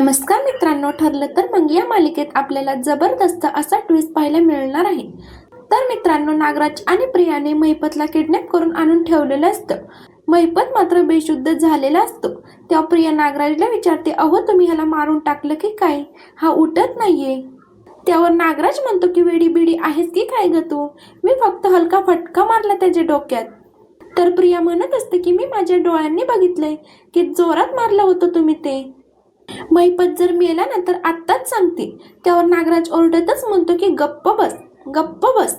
नमस्कार मित्रांनो ठरलं तर मग या मालिकेत आपल्याला जबरदस्त असा ट्विस्ट पाहायला मिळणार आहे. तर मित्रांनो नागराज आणि प्रियाने महिपतला किडनॅप करून आणून ठेवलेलं असतं. महिपत मात्र बेशुद्ध झालेला असतो. तेव्हा प्रिया नागराजला विचारते अहो तुम्ही ह्याला मारून टाकलं की काय? हा उठत नाहीये. त्यावर नागराज म्हणतो की वेडी बिडी आहेस की काय ग तू? मी फक्त हलका फटका मारला त्याच्या डोक्यात. तर प्रिया म्हणत असते की मी माझ्या डोळ्यांनी बघितलंय की जोरात मारलं होतं तुम्ही ते. महिपत जर मेला ना तर आत्ताच सांगते. त्यावर नागराज ओरडतच म्हणतो की गप्प बस गप्प बस.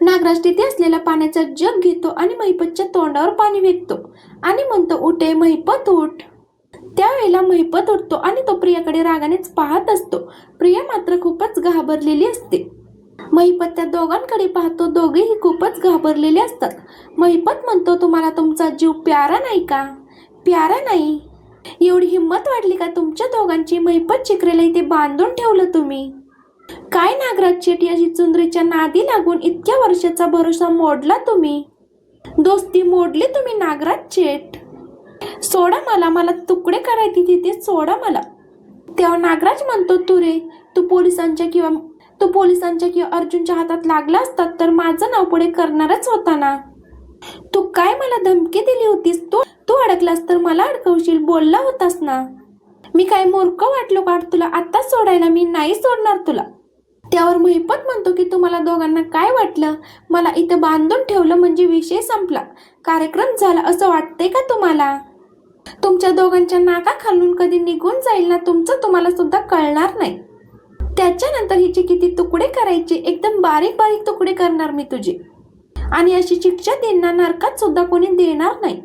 नागराज तिथे असलेला पाण्याचा जग घेतो आणि महिपतच्या तोंडावर पाणी विकतो आणि म्हणतो उठे महिपत उठ. त्यावेळेला महिपत उठतो आणि तो प्रियाकडे रागानेच पाहत असतो. प्रिया मात्र खूपच घाबरलेली असते. महिपत त्या दोघांकडे पाहतो दोघेही खूपच घाबरलेले असतात. महिपत म्हणतो तुम्हाला तुमचा जीव प्यारा नाही का? प्यारा नाही. एवढी हिंमत वाढली का तुमच्या दोघांची मैपत चिकरेला इथे बांधून ठेवलं तुम्ही? काय नागराज शेट या चुंदरीच्या नादी लागून इतक्या वर्षाचा भरोसा मोडला तुम्ही? दोस्ती मोडली तुम्ही नागराज शेट. सोडा मला मला तुकडे करायचे तिथे सोडा मला. तेव्हा नागराज म्हणतो तू रे तू पोलिसांच्या किंवा तू पोलिसांच्या किंवा अर्जुनच्या हातात लागला असतात तर माझं नाव पुढे करणारच होता ना. तू काय मला धमकी दिली होतीस? तू तू अडकलास तर मला अडकवशील बोलला होतास ना. मी काय मूर्ख वाटलो का तुला? आत्ताच सोडायला मी नाही सोडणार तुला. त्यावर महिपत म्हणतो की तुम्हाला दोघांना काय वाटलं? मला इथं बांधून ठेवलं म्हणजे विषय संपला. कार्यक्रम झाला असं वाटतंय का तुम्हाला? तुमच्या दोघांच्या नाका खालून कधी निघून जाईल ना तुमचं तुम्हाला सुद्धा कळणार नाही. त्याच्यानंतर हिचे किती तुकडे करायचे? एकदम बारीक बारीक तुकडे करणार मी तुझे. आणि अशी शिक्षा देणार नरकात सुद्धा कोणी देणार नाही.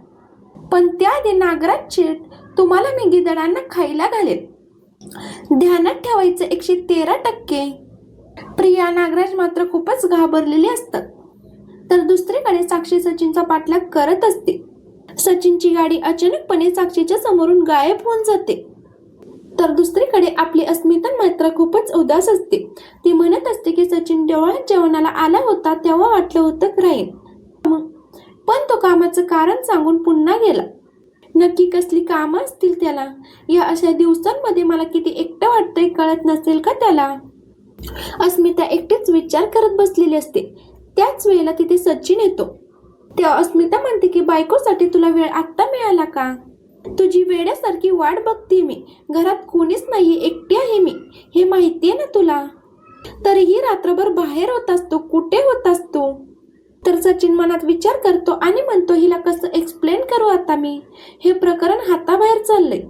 पण त्याआधी नागराज चेट तुम्हाला मी गिदडांना खायला घालेल. ध्यानात ठेवायचं एकशे तेरा टक्के. प्रिया नागराज मात्र खूपच घाबरलेली असतात. तर दुसरीकडे साक्षी सचिनचा पाठलाग करत असते. सचिनची गाडी अचानकपणे साक्षीच्या समोरून गायब होऊन जाते. तर दुसरीकडे आपली अस्मिता मात्र खूपच उदास असते. ती म्हणत असते की सचिन जेव्हा जेवणाला आला होता तेव्हा वाटलं होतं राहील. पण तो कामाचं कारण सांगून पुन्हा गेला. नक्की कसली कामं असतील त्याला? या अशा दिवसांमध्ये मला किती एकटं वाटतंय कळत नसेल का त्याला? अस्मिता एकटीच विचार करत बसलेली असते. त्याच वेळेला तिथे सचिन येतो. तेव्हा अस्मिता म्हणते की बायकोसाठी तुला वेळ आत्ता मिळाला का? तुझी वेड्यासारखी वाट बघते मी. घरात कोणीच नाही एकटी आहे मी. हे माहितीये ना तुला? तरीही रात्रभर बाहेर होत असतो कुठे होत असतो? तर सचिन मनात विचार करतो आणि म्हणतो हिला कसं एक्सप्लेन करू आता मी? हे प्रकरण हाताबाहेर चाललंय.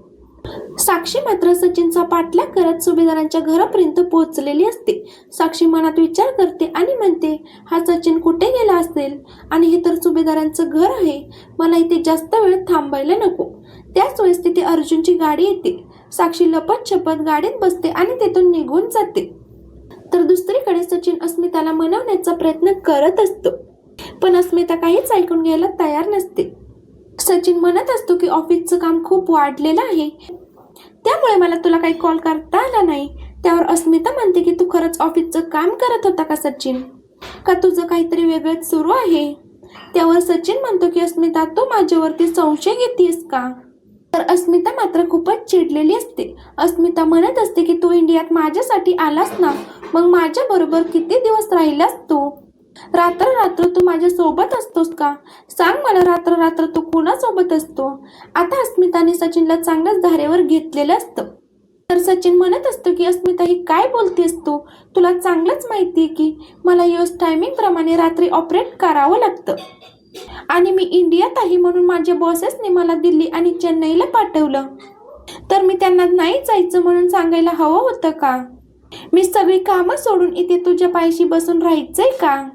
साक्षी मात्र सचिनचा पाठलाग करत सुभेदारांच्या घरापर्यंत पोहोचलेली असते. साक्षी मनात विचार करते आणि म्हणते हा सचिन कुठे गेला असेल? आणि हे तर सुभेदारांचं घर आहे. मला इथे जास्त वेळ थांबायला नको. त्याच वेळेस तिथे अर्जुनची गाडी येते. साक्षी लपत छपत गाडीत बसते आणि तिथून निघून जाते. तर दुसरीकडे सचिन अस्मिताला मनवण्याचा प्रयत्न करत असतो. पण अस्मिता काहीच ऐकून घ्यायला तयार नसते. सचिन म्हणत असतो की ऑफिसचं काम खूप वाढलेलं आहे. त्यामुळे मला तुला काही कॉल करता आला नाही. त्यावर अस्मिता म्हणते की तू खरंच ऑफिसचं काम करत होता का सचिन? का तुझं काहीतरी वेगळंच सुरू आहे? त्यावर सचिन म्हणतो की अस्मिता तू माझ्यावरती संशय घेतेस का? तर अस्मिता मात्र खूपच चिडलेली असते. अस्मिता म्हणत असते की तू इंडियात माझ्यासाठी आलास ना. मग माझ्या बरोबर किती दिवस राहिलास तू? रात्र रात्र तू माझ्या सोबत असतोस का? सांग मला रात्र रात्र तू कुणासोबत असतो? आता अस्मिताने सचिनला चांगलंच धारेवर घेतलेलं असतं. तर सचिन म्हणत असतो की अस्मिता ही काय बोलतेस तू? तुला चांगलंच माहिती आहे की मला योस टायमिंग प्रमाणे रात्री ऑपरेट करावं लागतं. आणि मी इंडियात आहे म्हणून माझ्या बॉसेसने मला दिल्ली आणि चेन्नईला पाठवलं. तर मी त्यांना नाही जायचं म्हणून सांगायला हवं होतं का? मी सगळी कामं सोडून इथे तुझ्या पायशी बसून राहायचंय का?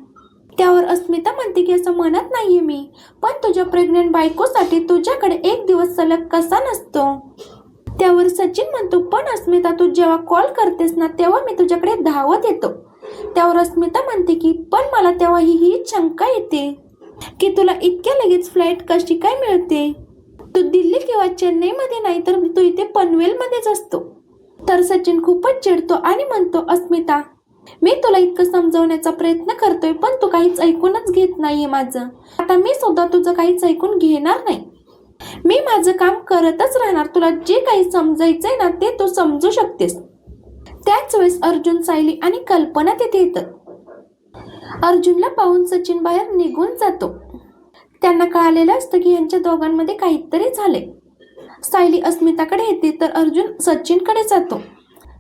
त्यावर अस्मिता म्हणते की असं म्हणत नाहीये मी. पण तुझ्या प्रेग्नेंट बायकोसाठी तुझ्याकडे एक दिवस सलग कसा नसतो? त्यावर सचिन म्हणतो पण अस्मिता तू जेव्हा कॉल करतेस ना तेव्हा मी तुझ्याकडे धावत येतो. त्यावर अस्मिता म्हणते की पण मला तेव्हा ही ही शंका येते की तुला इतक्या लगेच फ्लाईट कशी काय मिळते? तू दिल्ली किंवा चेन्नईमध्ये नाही तर तू इथे पनवेलमध्येच असतो. तर सचिन खूपच चिडतो आणि म्हणतो अस्मिता मी तुला इतकं समजवण्याचा प्रयत्न करतोय पण तू काहीच ऐकूनच घेत नाहीये माझं. आता मी सुद्धा तुझं काहीच ऐकून घेणार नाही. मी माझं काम करतच राहणार. तुला जे काही समजायचंय ना ते तू समजू शकतेस. त्याच वेळेस अर्जुन सायली आणि कल्पना तिथे येतात. अर्जुनला पाहून सचिन बाहेर निघून जातो. त्यांना कळालेलं असतं की यांच्या दोघांमध्ये काहीतरी झाले सायली अस्मिताकडे येते तर अर्जुन सचिनकडे जातो.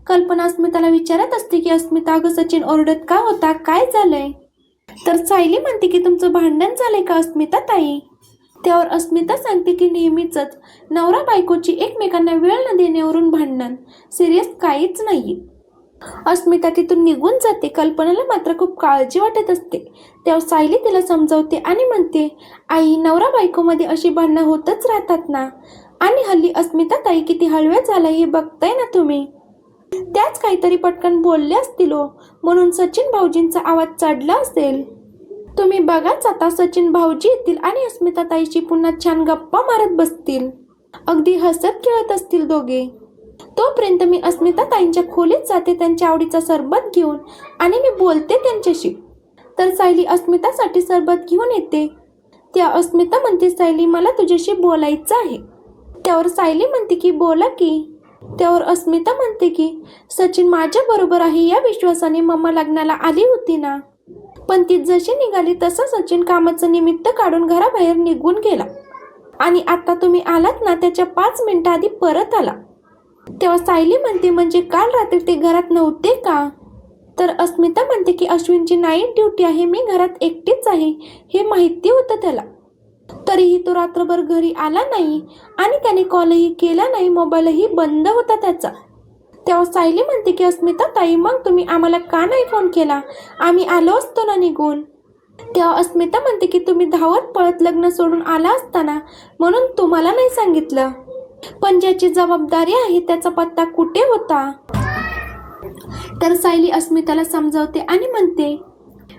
कल्पना अस्मिताला विचारत असते की अस्मिता अगं सचिन ओरडत का होता? काय झालंय? तर सायली म्हणते की तुमचं भांडण झालंय का अस्मिता ताई? त्यावर अस्मिता सांगते की नेहमीच नवरा बायकोची एकमेकांना वेळ न देण्यावरून भांडण. सिरियस काहीच नाही अस्मिता तिथून निघून जाते. कल्पनाला मात्र खूप काळजी वाटत असते. तेव्हा सायली तिला समजावते आणि म्हणते आई नवरा बायकोमध्ये अशी भांडणं होतच राहतात ना. आणि हल्ली अस्मिता ताई किती हळव्या झाला हे बघताय ना तुम्ही? त्याच काहीतरी पटकन बोलले असतील हो. म्हणून सचिन भाऊजींचा आवाज चढला असेल. तुम्ही बघाच आता सचिन भाऊजी येतील आणि अस्मिता ताईशी पुन्हा छान गप्पा मारत बसतील. अगदी हसत खेळत असतील दोघे. तोपर्यंत मी अस्मिता ताईंच्या खोलीत जाते त्यांच्या आवडीचा सरबत घेऊन आणि मी बोलते त्यांच्याशी. तर सायली अस्मितासाठी सरबत घेऊन येते. त्या अस्मिता म्हणते सायली मला तुझ्याशी बोलायचं आहे. त्यावर सायली म्हणते की बोला की. त्यावर अस्मिता म्हणते की सचिन माझ्या बरोबर आहे या विश्वासाने मम्मा लग्नाला आली होती ना? पण ती जशी निघाली तसं सचिन कामाचं निमित्त काढून घराबाहेर निघून गेला. आणि आता तुम्ही आलात ना त्याच्या पाच मिनिटं आधी परत आला. तेव्हा सायली म्हणते म्हणजे काल रात्री ते घरात नव्हते का? तर अस्मिता म्हणते की अश्विनची नाईट ड्युटी आहे मी घरात एकटीच आहे हे माहिती होतं त्याला. तरीही तो रात्रभर घरी आला नाही आणि त्याने कॉलही केला नाही मोबाईलही बंद होता त्याचा. तेव्हा सायली म्हणते की अस्मिता ताई मग तुम्ही आम्हाला का नाही फोन केला? आम्ही आलो असतो ना निघून. तेव्हा अस्मिता म्हणते की तुम्ही धावत पळत लग्न सोडून आला असताना म्हणून तुम्हाला नाही सांगितलं. पण ज्याची जबाबदारी आहे त्याचा पत्ता कुठे होता? तर सायली अस्मिताला समजावते आणि म्हणते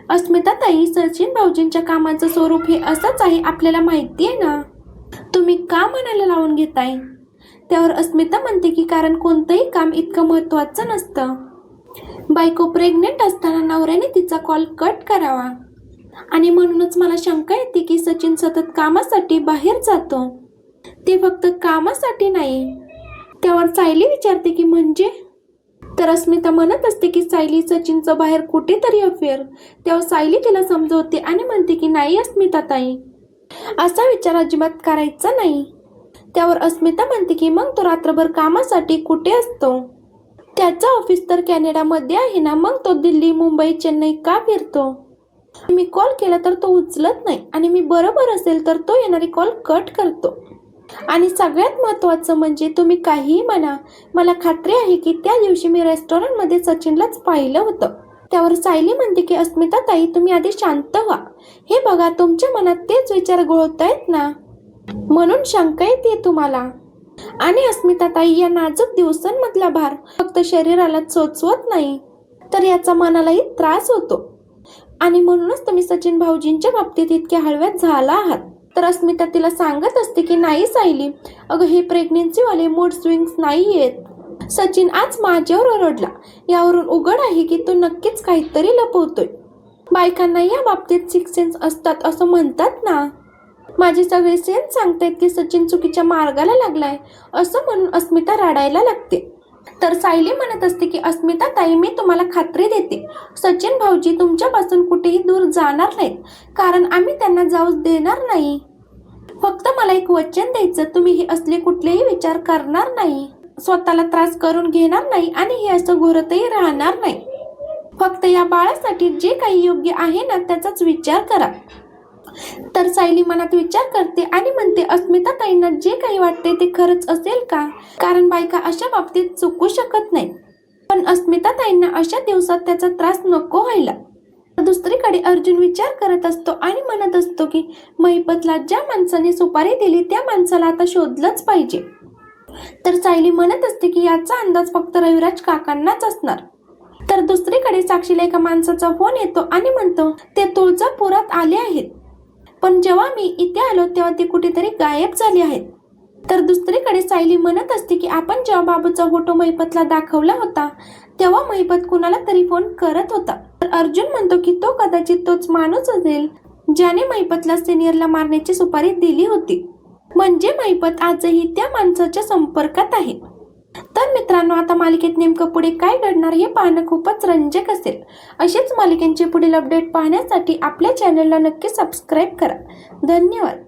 अस्मिताताई सचिन भाऊजींच्या कामाचं स्वरूप हे असंच आहे आपल्याला माहिती आहे ना? तुम्ही का मनाला लावून घेताय? त्यावर अस्मिता म्हणते की कारण कोणतंही काम इतकं महत्त्वाचं नसतं. बायको प्रेग्नेंट असताना नवऱ्याने तिचा कॉल कट करावा. आणि म्हणूनच मला शंका येते की सचिन सतत कामासाठी बाहेर जातो. ते फक्त कामासाठी नाही. त्यावर सायली विचारते की म्हणजे? तर अस्मिता म्हणत असते की सायली सचिनचं बाहेर कुठेतरी अफेअर तेव्हा सायली तिला समजवते आणि म्हणते की नाही अस्मिता ताई. असा विचार अजिबात करायचा नाही. त्यावर अस्मिता म्हणते की मग तो रात्रभर कामासाठी कुठे असतो? त्याचं ऑफिस तर कॅनडामध्ये आहे ना मग तो दिल्ली मुंबई चेन्नई का फिरतो? मी कॉल केला तर तो उचलत नाही आणि मी बरोबर असेल तर तो येणारी कॉल कट करतो. आणि सगळ्यात महत्त्वाचं म्हणजे तुम्ही काहीही म्हणा मला खात्री आहे की त्या दिवशी मी रेस्टॉरंटमध्ये सचिनलाच पाहिलं होतं. त्यावर सायली म्हणते की अस्मिता ताई तुम्ही आधी शांत व्हा. हे बघा तुमच्या मनात तेच विचार घोळत आहेत ना? म्हणून शंका येते तुम्हाला. आणि अस्मिता ताई या नाजूक दिवसांमधला भार फक्त शरीराला चोचवत नाही तर याचा मनालाही त्रास होतो. आणि म्हणूनच तुम्ही सचिन भाऊजींच्या बाबतीत इतक्या हळव्यात झाला आहात. तर अस्मिता तिला सांगत असते की नाही सायली अगं हे प्रेग्नेन्सीवाले मूड स्विंग्स नाही आहेत सचिन आज माझ्यावर ओरडला. यावरून उघड आहे की तो नक्कीच काहीतरी लपवतोय. बायकांना या बाबतीत सिक्स सेन्स असतात असं म्हणतात ना. माझे सगळे सेन्स सांगतायत की सचिन चुकीच्या मार्गाला लागलाय असं म्हणून अस्मिता रडायला लागते. तर सायली म्हणत असते की अस्मिता ताई मी तुम्हाला खात्री देते. सचिन भाऊजी तुमच्यापासून कुठेही दूर जाणार नाहीत. कारण आम्ही त्यांना जाऊ देणार नाही. फक्त मला एक वचन द्यायचं तुम्ही हे असले कुठलेही विचार करणार नाही. स्वतःला त्रास करून घेणार नाही आणि हे असं घोरतही राहणार नाही. फक्त या बाळासाठी जे काही योग्य आहे ना त्याचाच विचार करा. तर सायली मनात विचार करते आणि म्हणते अस्मिता ताईंना जे काही वाटते ते खरंच असेल का? कारण बायका अशा बाबतीत चुकू शकत नाही पण अस्मिता ताईंना अशा दिवसात त्याचा त्रास नको व्हायला. दुसरीकडे अर्जुन विचार करत असतो आणि म्हणत असतो की महिपतला ज्या माणसाने सुपारी दिली त्या माणसाला आता शोधलंच पाहिजे. तर सायली म्हणत असते की याचा अंदाज फक्त रविराज काकांनाच असणार. तर दुसरीकडे साक्षीला एका माणसाचा फोन येतो आणि म्हणतो ते तुळजापुरात आले आहेत. पण जेव्हा मी इथे आलो तेव्हा ते कुठेतरी गायब झाले आहेत. तर दुसरीकडे सायली म्हणत असते की आपण जेव्हा बाबूचा फोटो मैपतला दाखवला होता तेव्हा महिपत कुणाला तरी फोन करत होता. तर अर्जुन म्हणतो की तो कदाचित तोच माणूस असेल ज्याने महिपतला सिनियरला मारण्याची सुपारी दिली होती. म्हणजे महिपत आजही त्या माणसाच्या संपर्कात आहे. तर मित्रांनो आता मालिकेत नेमकं पुढे काय घडणार हे पाहणं खूपच रंजक असेल. अशीच मालिकेंची पुढील अपडेट पाहण्यासाठी आपल्या चॅनलला नक्की सबस्क्राईब करा. धन्यवाद.